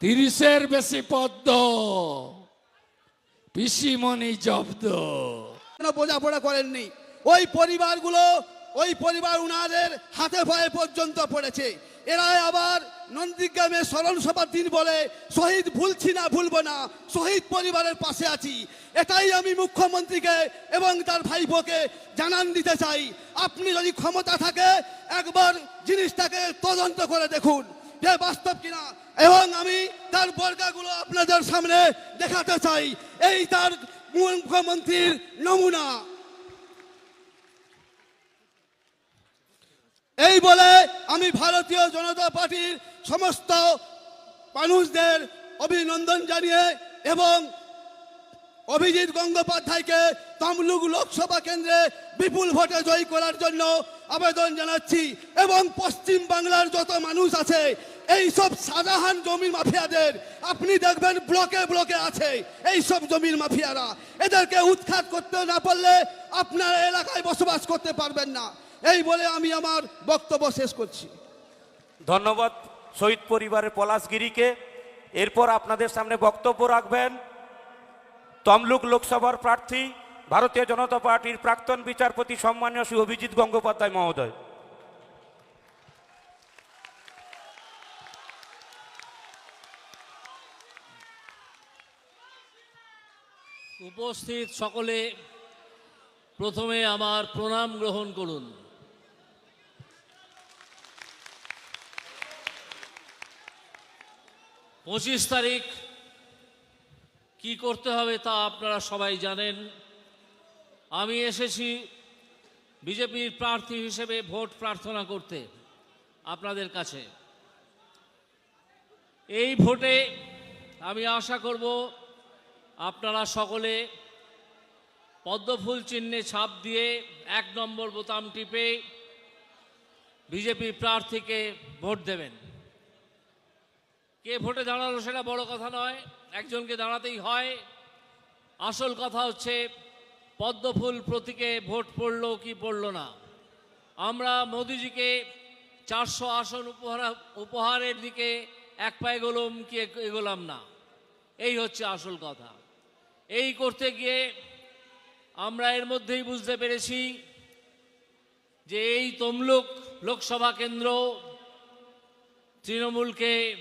তিরিশের বেশি পদ্ম। পিসিমণি জব্দ। বোঝাপড়া করেননি? ওই পরিবারগুলো, ওই পরিবার উনাদের হাতে পায়ে পর্যন্ত পড়েছে। এরা আবার নন্দীগ্রামে স্মরণ সভার দিন বলে, শহীদ ভুলছি না, ভুলবো না, শহীদ পরিবারের পাশে আছি। এটাই আমি মুখ্যমন্ত্রীকে এবং তার ভাইপোকে জানান দিতে চাই। আপনি যদি ক্ষমতা থাকে, একবার জিনিসটাকে তদন্ত করে দেখুন যে বাস্তব কিনা। এবং আমি তার বর্গাগুলো আপনাদের সামনে দেখাতে চাই। এই তার মুখ্যমন্ত্রীর নমুনা। এই বলে আমি ভারতীয় জনতা পার্টির সমস্ত মানুষদের অভিনন্দন জানিয়ে এবং অভিজিৎ গঙ্গোপাধ্যায়কে তমলুক লোকসভা কেন্দ্রে বিপুল ভোটে জয়ী করার জন্য আবেদন জানাচ্ছি। এবং পশ্চিম বাংলার যত মানুষ আছে এই সব সাধারণ জমি মাফিয়াদের আপনি দেখবেন ব্লকে ব্লকে আছে। এই সব জমির মাফিয়ারা। এদেরকে উৎখাত করতে না পারলে আপনার এলাকায় বসবাস করতে পারবেন না। এই বলে আমি আমার বক্তব্য শেষ করছি। ধন্যবাদ শহীদ পরিবারের পলাশগিরিকে। এরপর আপনাদের সামনে বক্তব্য রাখবেন তমলুক লোকসভার প্রার্থী, ভারতীয় জনতা পার্টির প্রাক্তন বিচারপতি সম্মানীয় শ্রী অভিজিৎ গঙ্গোপাধ্যায় মহোদয়। উপস্থিত সকলে প্রথমে আমার প্রণাম গ্রহণ করুন। পঁচিশ তারিখ কি করতে হবে তা আপনারা সবাই জানেন। আমি এসেছি বিজেপির প্রার্থী হিসেবে ভোট প্রার্থনা করতে আপনাদের কাছে। এই ভোটে আমি আশা করব আপনারা সকলে পদ্মফুল চিহ্নে ছাপ দিয়ে এক নম্বর বোতাম টিপে বিজেপি প্রার্থীকে ভোট দেবেন। কে ভোটে দাঁড়াল সেটা বড় কথা নয়, একজনকে দাঁড়াতেই হয়। আসল কথা হচ্ছে, পদ্মফুল প্রতীকে ভোট পড়ল কি পড়ল না। আমরা মোদিজিকে চারশো আসন উপহার, উপহারের দিকে এক পায়ে এগোলাম কি এগোলাম না। এই হচ্ছে আসল কথা। এই করতে গিয়ে আমরা এর মধ্যেই বুঝতে পেরেছি যে এই তমলুক লোকসভা কেন্দ্র তৃণমূলকে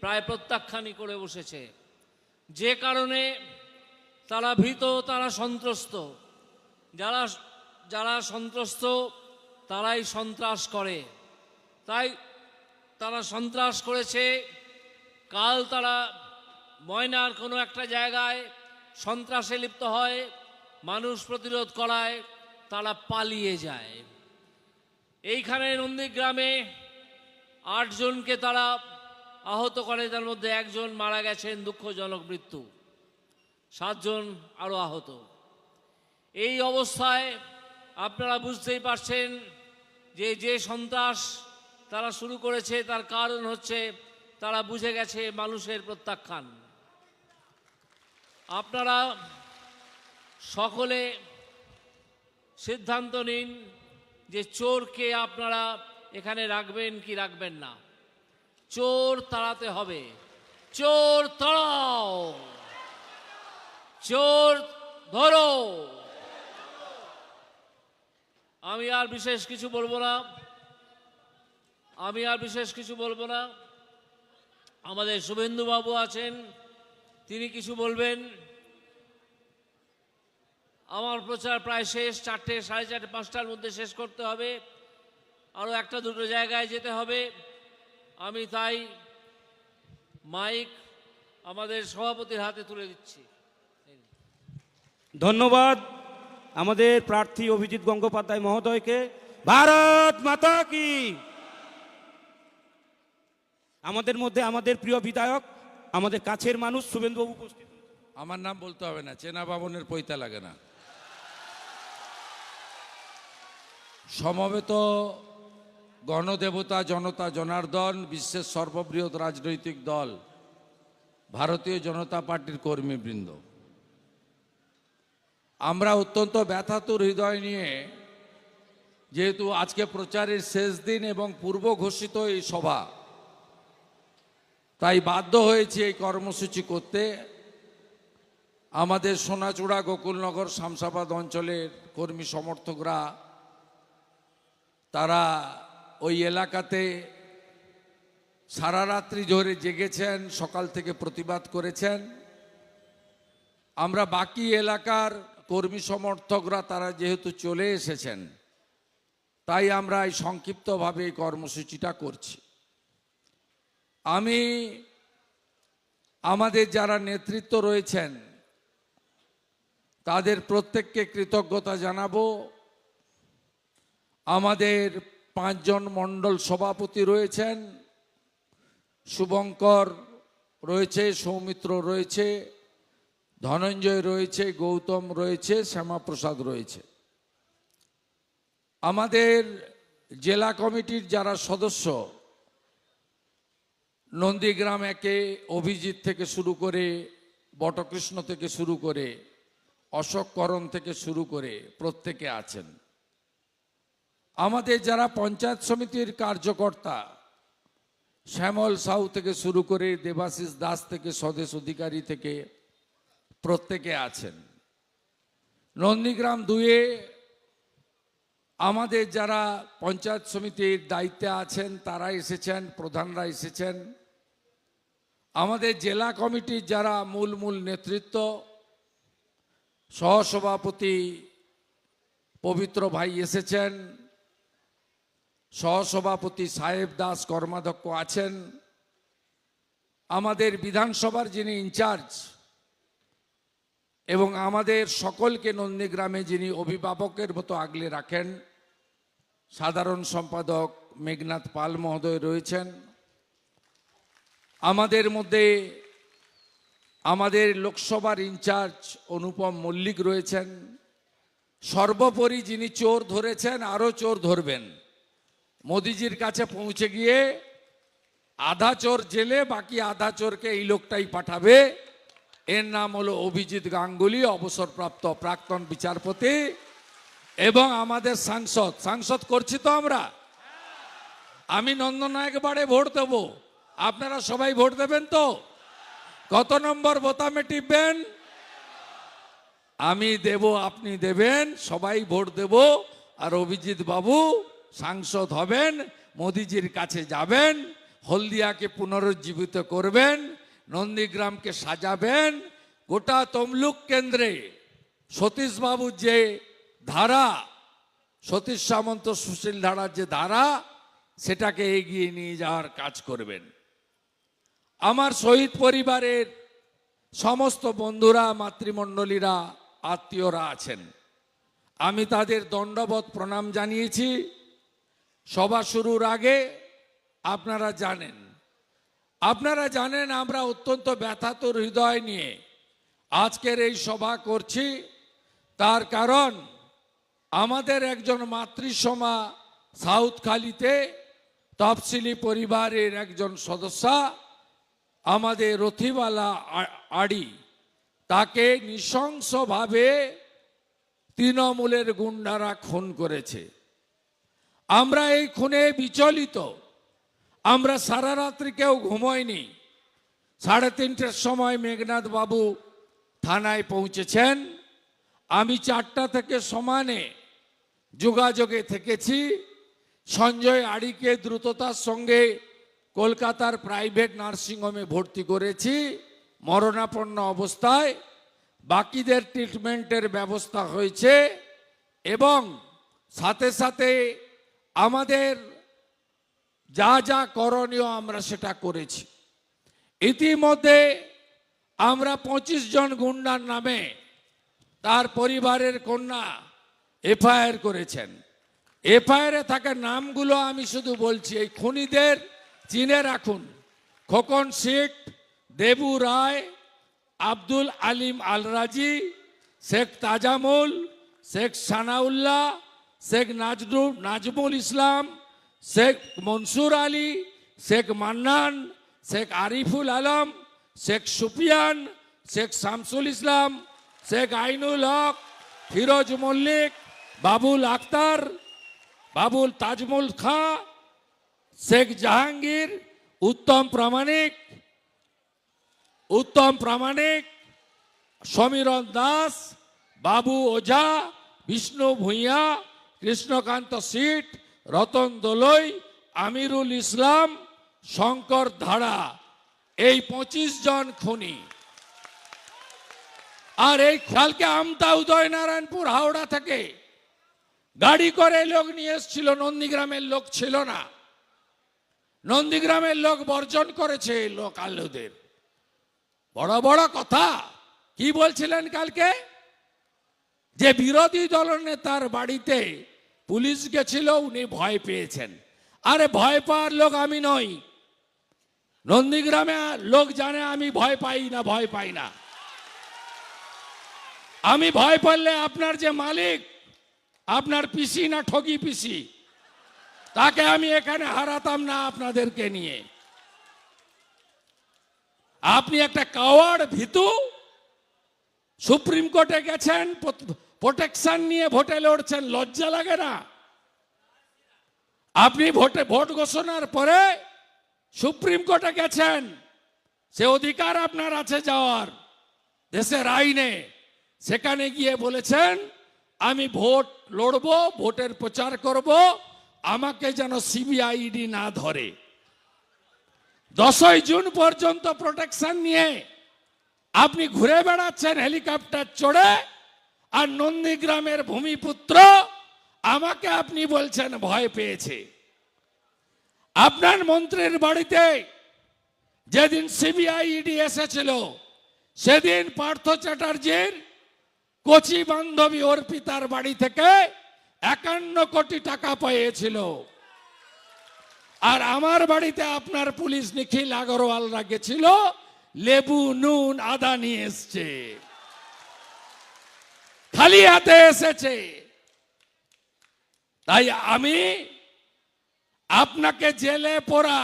প্রায় প্রত্যাখ্যানই করে বসেছে। যে কারণে তারা ভীত, তারা সন্ত্রস্ত। যারা যারা সন্ত্রস্ত, তারাই সন্ত্রাস করে। তাই তারা সন্ত্রাস করেছে। কাল তারা ময়নার কোনো একটা জায়গায় সন্ত্রাসে লিপ্ত হয়, মানুষ প্রতিরোধ করায়, তারা পালিয়ে যায়। এইখানে নন্দীগ্রামে আটজনকে তারা আহত করে, তার মধ্যে একজন মারা গেছেন, দুঃখজনক মৃত্যু। সাতজন আরও আহত। এই অবস্থায় আপনারা বুঝতেই পারছেন যে যে সন্ত্রাস তারা শুরু করেছে, তার কারণ হচ্ছে তারা বুঝে গেছে মানুষের প্রত্যাখ্যান। আপনারা সকলে সিদ্ধান্ত নিন যে চোরকে আপনারা এখানে রাখবেন কি রাখবেন না। চোর তাড়াতে হবে। চোর তাড়াও। চোর ধরো। আমি আর বিশেষ কিছু বলব না। আমি আর বিশেষ কিছু বলব না। আমাদের শুভেন্দুবাবু আছেন। তিনি কিছু বলবেন? আমার প্রচার প্রায় শেষ, চারটে, সাড়ে চারটে, পাঁচটার মধ্যে শেষ করতে হবে। আরও একটা, দুটো জায়গায় যেতে হবে। আমি তাই মাইক আমাদের সভাপতির হাতে তুলে দিচ্ছি। ধন্যবাদ আমাদের প্রার্থী অভিজিৎ গঙ্গোপাধ্যায় মহোদয়কে। ভারত মাতা কি। আমাদের মধ্যে আমাদের প্রিয় বিধায়ক আমাদের কাছের মানুষ শুভেন্দুবাবু উপস্থিত। আমার নাম বলতে হবে না চেনা বাবনের পৈতা লাগে না। সমবেত গণদেবতা, জনতা, জনার্দন, বিশ্বের সর্ববৃহৎ রাজনৈতিক দল, ভারতীয় জনতা পার্টির কর্মীবৃন্দ। আমরা অত্যন্ত ব্যথাতুর হৃদয় নিয়ে যেহেতু আজকে প্রচারের শেষ দিন এবং পূর্ব ঘোষিত এই সভা তাই বাধ্য হয়েছে এই কর্মসূচি করতে। আমাদের সোনাচূড়া গোকুলনগর শামসাবাদ অঞ্চলের কর্মী সমর্থকরা, তারা ওই এলাকাতে সারা রাত্রি ধরে জেগেছেন, সকাল থেকে প্রতিবাদ করেছেন। আমরা বাকি এলাকার কর্মী সমর্থকরা, তারা যেহেতু চলে এসেছেন, তাই আমরা এই সংক্ষিপ্তভাবে এই কর্মসূচিটা করছি। আমি আমাদের যারা নেতৃত্ব রয়েছেন, তাদের প্রত্যেককে কৃতজ্ঞতা জানাব। আমাদের পাঁচজন মণ্ডল সভাপতি রয়েছেন, শুভঙ্কর রয়েছে, সৌমিত্র রয়েছে, ধনঞ্জয় রয়েছে, গৌতম রয়েছে, শ্যামাপ্রসাদ রয়েছে। আমাদের জেলা কমিটির যারা সদস্য নন্দীগ্রাম একে অভিজিৎ থেকে শুরু করে, বটকৃষ্ণ থেকে শুরু করে, অশোক করণ থেকে শুরু করে প্রত্যেকে আছেন। আমাদের যারা পঞ্চায়েত সমিতির কার্যকর্তা, শ্যামল সাউ থেকে শুরু করে, দেবাশিস দাস থেকে, স্বদেশ অধিকারী থেকে প্রত্যেকে আছেন। নন্দীগ্রাম দুয়ে আমাদের যারা পঞ্চায়েত সমিতির দায়িত্বে আছেন, তারা এসেছেন, প্রধানরা এসেছেন। আমাদের জেলা কমিটির যারা মূল মূল নেতৃত্ব, সহসভাপতি পবিত্র ভাই এসেছেন, সহসভাপতি সাহেব দাস কর্মাধ্যক্ষ আছেন, আমাদের বিধানসভার যিনি ইনচার্জ এবং আমাদের সকলকে নন্দীগ্রামে যিনি অভিভাবকের মতো আগলে রাখেন, সাধারণ সম্পাদক মেঘনাথ পাল মহোদয় রয়েছেন। আমাদের মধ্যে আমাদের লোকসভার ইনচার্জ অনুপম মল্লিক রয়েছেন। সর্বোপরি যিনি চোর ধরেছেন, আরও চোর ধরবেন। মোদিজির কাছে পৌঁছে গিয়ে আধা চোর জেলে, বাকি আধা চোরকে এই লোকটাই পাঠাবে। এর নাম হলো অভিজিৎ গাঙ্গুলি, অবসরপ্রাপ্ত প্রাক্তন বিচারপতি এবং আমাদের সাংসদ। সাংসদ করছি তো আমরা? আমি নন্দনায়ক বাড়ে ভোট দেব। আপনারা সবাই ভোট দেবেন তো? কত নম্বর বোতামে টিপবেন? আমি দেব, আপনি দেবেন, সবাই ভোট দেব। আর অভিজিৎ বাবু সাংসদ হবেন, মোদিজির কাছে যাবেন, হলদিয়াকে পুনরুজ্জীবিত করবেন, নন্দীগ্রামকে সাজাবেন, গোটা তমলুক কেন্দ্রে। সতীশবাবুর যে ধারা, সতীশ সামন্ত, সুশীল ধারার যে ধারা, সেটাকে এগিয়ে নিয়ে যাওয়ার কাজ করবেন। আমার শহীদ পরিবারের সমস্ত বন্ধুরা, মাতৃমণ্ডলীরা, আত্মীয়রা আছেন। আমি তাদের দণ্ডবত প্রণাম জানিয়েছি। সভা শুরুর আগে আপনারা জানেন। আপনারা জানেন আমরা অত্যন্ত ব্যথাতুর হৃদয় নিয়ে আজকের এই সভা করছি। তার কারণ, আমাদের একজন মাতৃসমা সাউথখালিতে তফসিলি পরিবারের একজন সদস্যা আমাদের রথিবালা আড়ি, তাকে নৃশংসভাবে তৃণমূলের গুন্ডারা খুন করেছে। আমরা এই খুনে বিচলিত। আমরা সারা রাত্রি কেউ ঘুমোয়নি। সাড়ে তিনটের সময় মেঘনাথ বাবু থানায় পৌঁছেছেন। আমি চারটা থেকে সমানে যোগাযোগে থেকেছি। সঞ্জয় আড়িকে দ্রুততার সঙ্গে কলকাতার প্রাইভেট নার্সিংহোমে ভর্তি করেছি, মরণাপন্ন অবস্থায়, বাকিদের ট্রিটমেন্টের ব্যবস্থা হয়েছে এবং সাথে সাথে আমাদের যা যা করণীয় আমরা সেটা করেছি। ইতিমধ্যে আমরা পঁচিশ জন গুন্ডার নামে তার পরিবারের কন্যা এফআইআর করেছেন। এফআইআরে থাকা নামগুলো আমি শুধু বলছি, এই খুনিদের চিনে রাখুন, খোকন শেখ, দেবু রায়, আব্দুল আলিম আলরাজি, শেখ তাজামুল, শেখ সানাউল্লাহ, শেখ নাজরু, নাজমুল ইসলাম, শেখ মনসুর আলী, শেখ মান্নান, শেখ আরিফুল আলম, শেখ সুফিয়ান, শেখ শামসুল ইসলাম, শেখ আইনুল হক, ফিরোজ মল্লিক, বাবুল আক্তার বাবুল তাজমুল খাঁ শেখ জাহাঙ্গীর, উত্তম প্রামাণিক উত্তম প্রামাণিক, সমীরণ দাস, বাবু ওঝা, বিষ্ণু ভূঁইয়া, কৃষ্ণকান্ত সিট রতন দোলই, আমিরুল ইসলাম, শঙ্কর ধারা, এই পঁচিশ জন খুনি। আর এই কালকে আমতা উদয়নারায়ণপুর হাওড়া থেকে। গাড়ি করে লোক নিয়ে এসেছিল, নন্দীগ্রামের লোক ছিল না। নন্দীগ্রামের লোক বর্জন করেছে লোক আল্লুদের। বড় বড় কথা। কি বলছিলেন কালকে? যে বিরোধী দলনেতার বাড়িতে পুলিশ গেছিল, উনি ভয় পেয়েছেন। আরে ভয় পাওয়ার লোক আমি নই। নন্দীগ্রামে লোক জানে আমি ভয় পাই না, ভয় পাই না। আমি ভয় পারলে আপনার যে মালিক, আপনার পিসি না ঠকি পিসি? তাকে আমি এখানে হারাতাম না আপনাদেরকে নিয়ে। আপনি একটা কাওয়ার ভিতু, সুপ্রিম কোর্টে গেছেন প্রোটেকশন নিয়ে ভোটে লড়ছেন, লজ্জা লাগে না? আপনি ভোটে ভোট ঘোষণার পরে সুপ্রিম কোর্টে গেছেন, সে অধিকার আপনার আছে যাওয়ার, দেশের আইনে। সেখানে গিয়ে বলেছেন, আমি ভোট লড়ব, ভোটের প্রচার করব আমাকে যেন সিবিআইডি না ধরে। দশই জুন পর্যন্ত প্রোটেকশন নিয়ে আপনি ঘুরে বেড়াচ্ছেন হেলিকপ্টার চড়ে, আর নন্দীগ্রামের ভূমিপুত্র আমাকে আপনি বলছেন ভয় পেয়েছে। আপনার মন্ত্রীর বাড়িতে যেদিন সিবিআই ইডি এসেছিল, সেদিন পার্থ চ্যাটার্জির কচি বান্ধবী অর্পিতার বাড়ি থেকে একান্ন কোটি টাকা পেয়েছিল। আর আমার বাড়িতে আপনার পুলিশ নিখিল আগরওয়ালরা গেছিল, লেবু, নুন, আদা নিয়ে এসছে। খালি হাতে এসেছে। তাই আমি আপনাকে জেলে পড়া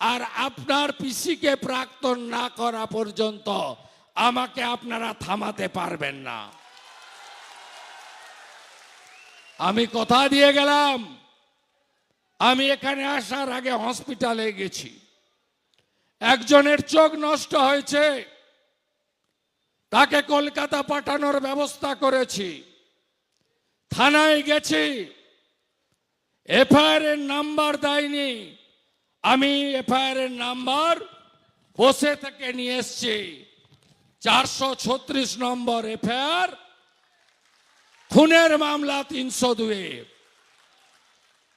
আর আপনার পিসিকে প্রাক্তন না করা পর্যন্ত আমাকে আপনারা থামাতে পারবেন না। আমি কথা দিয়ে গেলাম। আমি এখানে আসার আগে হসপিটালে গেছি। একজনের চোখ নষ্ট হয়েছে। তাকে কলকাতা পাঠানোর ব্যবস্থা করেছি। থানায় গেছি। এফআইআর এর নাম্বার দেয়নি। আমি এফআইআর এর নাম্বার বসে থেকে নিয়ে এসছি। চারশো ছত্রিশ নম্বর এফআইআর খুনের মামলা তিনশো দুয়ে।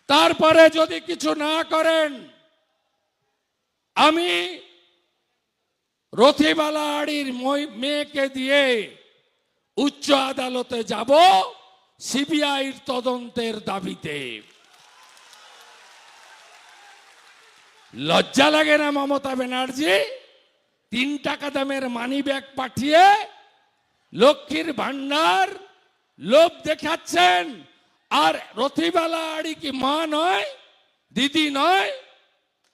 তারপরে যদি কিছু না করেন, আমি রথিবালা আড়ির মেয়েকে দিয়ে উচ্চ আদালতে যাব সিবিআইর তদন্তের দাবিতে। লজ্জা লাগে না মমতা ব্যানার্জি? তিন টাকা দামের মানি ব্যাগ পাঠিয়ে লক্ষ্মীর ভান্ডার লোভ দেখাচ্ছেন, আর রথিবালা আড়ি কি মা নয়, দিদি নয়,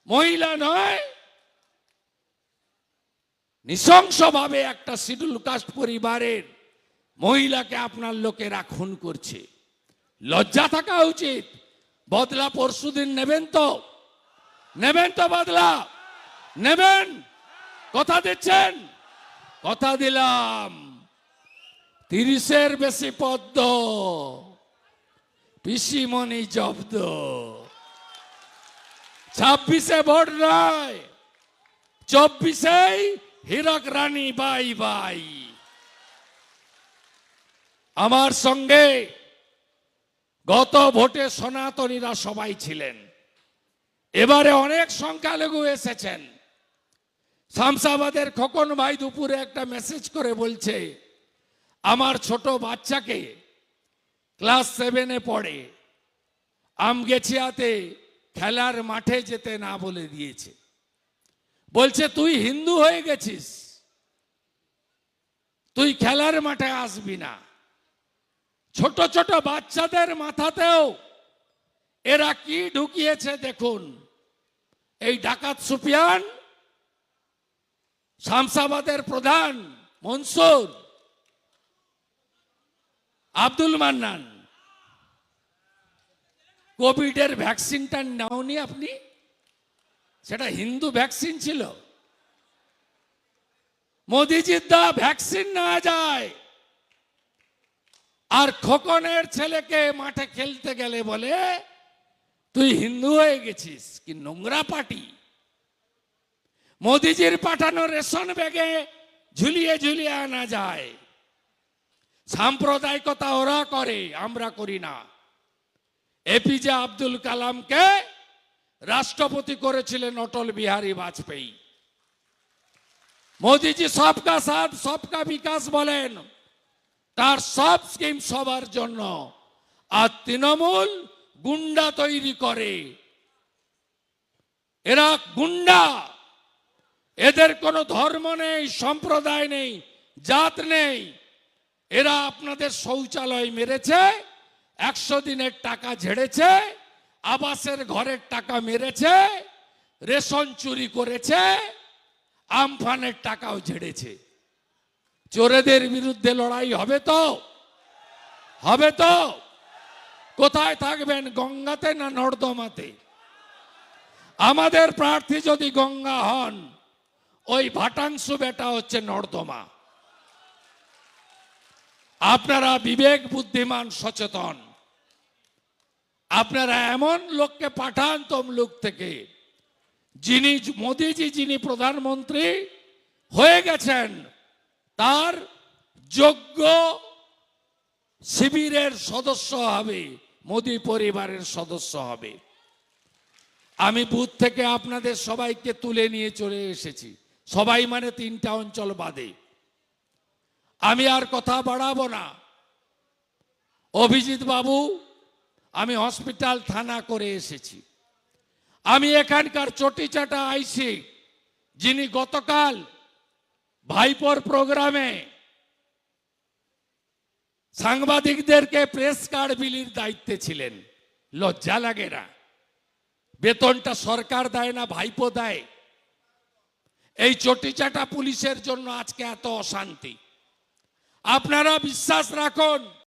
মহিলা নয়? নৃশংসভাবে একটা শিডুল কাস্ট পরিবারের মহিলাকে আপনার লোকেরা খুন করছে। লজ্জা থাকা উচিত। বদলা পরশুদিন নেবেন তো? নেবেন তো বদলা? নেবেন? কথা দিচ্ছেন? কথা দিলাম। তিরিশের বেশি পদ্ম। পিসিমণি জব্দ। ছাব্বিশে ভোট নয় চব্বিশেই হীরক রানী বাই বাই। আমার সঙ্গে গত ভোটে সনাতনীরা সবাই ছিলেন। এবারে অনেক সংখ্যালঘু এসেছেন। শামসাবাদের খোকন ভাই দুপুরে একটা মেসেজ করে বলছে আমার ছোট বাচ্চাকে ক্লাস সেভেনে পড়ে আমগেছিয়াতে খেলার মাঠে যেতে না বলে দিয়েছে। বলছে, তুই হিন্দু হয়ে গেছিস, তুই খেলার মাঠে আসবি না। ছোট ছোট বাচ্চাদের মাথাতেও এরা কি ঢুকিয়েছে দেখুন। এই ডাকাত সুপিয়ান শামসাবাদের প্রধান মনসুর আব্দুল মান্নান, কোভিডের ভ্যাকসিনটা নাওনি আপনি? সেটা হিন্দু ভ্যাকসিন ছিল। মোদিজির দা ভ্যাকসিন না যায়। আর খোকনের ছেলেকে মাঠে খেলতে গেলে বলে, তুই হিন্দু হয়ে গেছিস, কি নোংরা পার্টি মোদিজির পাঠানো রেশন ব্যাগে ঝুলিয়ে ঝুলিয়ে আনা যায়। সাম্প্রদায়িকতা ওরা করে, আমরা করি না। এপিজে আব্দুল কালামকে রাষ্ট্রপতি করেছিলেন অটল বিহারী বাজপেয়ী। মোদিজি সবকা সাথ, সবকা বিকাশ বলেন। তার সব স্কিম সবার জন্য। আর তৃণমূল গুন্ডা তৈরি করে। এরা গুন্ডা। এদের কোনো ধর্ম নেই, সম্প্রদায় নেই, জাত নেই। এরা আপনাদের শৌচালয় মেরেছে, একশো দিনের টাকা ঝেড়েছে, আবাসের ঘরের টাকা মেরেছে, রেশন চুরি করেছে, আমফানের টাকাও ঝেড়েছে। চোরেদের বিরুদ্ধে লড়াই হবে তো? হবে তো? কোথায় থাকবেন, গঙ্গাতে না নর্দমাতে? আমাদের প্রার্থী যদি গঙ্গা হন, ওই ভাটাংশু বেটা হচ্ছে নর্দমা। আপনারা বিবেক বুদ্ধিমান, সচেতন। আপনারা এমন লোককে পাঠান তমলুক থেকে, যিনি মোদিজি, যিনি প্রধানমন্ত্রী হয়ে গেছেন, তার যোগ্য শিবিরের সদস্য হবে, মোদি পরিবারের সদস্য হবে। আমি বুথ থেকে আপনাদের সবাইকে তুলে নিয়ে চলে এসেছি। সবাই মানে তিনটা অঞ্চল বাদে। আমি আর কথা বাড়াবো না। অভিজিৎ বাবু, আমি হসপিটাল থানা করে এসেছি। আমি এখানকার চটিচাটা আইসি, যিনি গতকাল ভাইপোর প্রোগ্রামে সাংবাদিকদেরকে প্রেস কার্ড বিলির দায়িত্বে ছিলেন। লজ্জা লাগে না। বেতনটা সরকার দেয় না, ভাইপো দেয়। এই চটিচাটা পুলিশের জন্য আজকে এত অশান্তি। আপনারা বিশ্বাস রাখুন।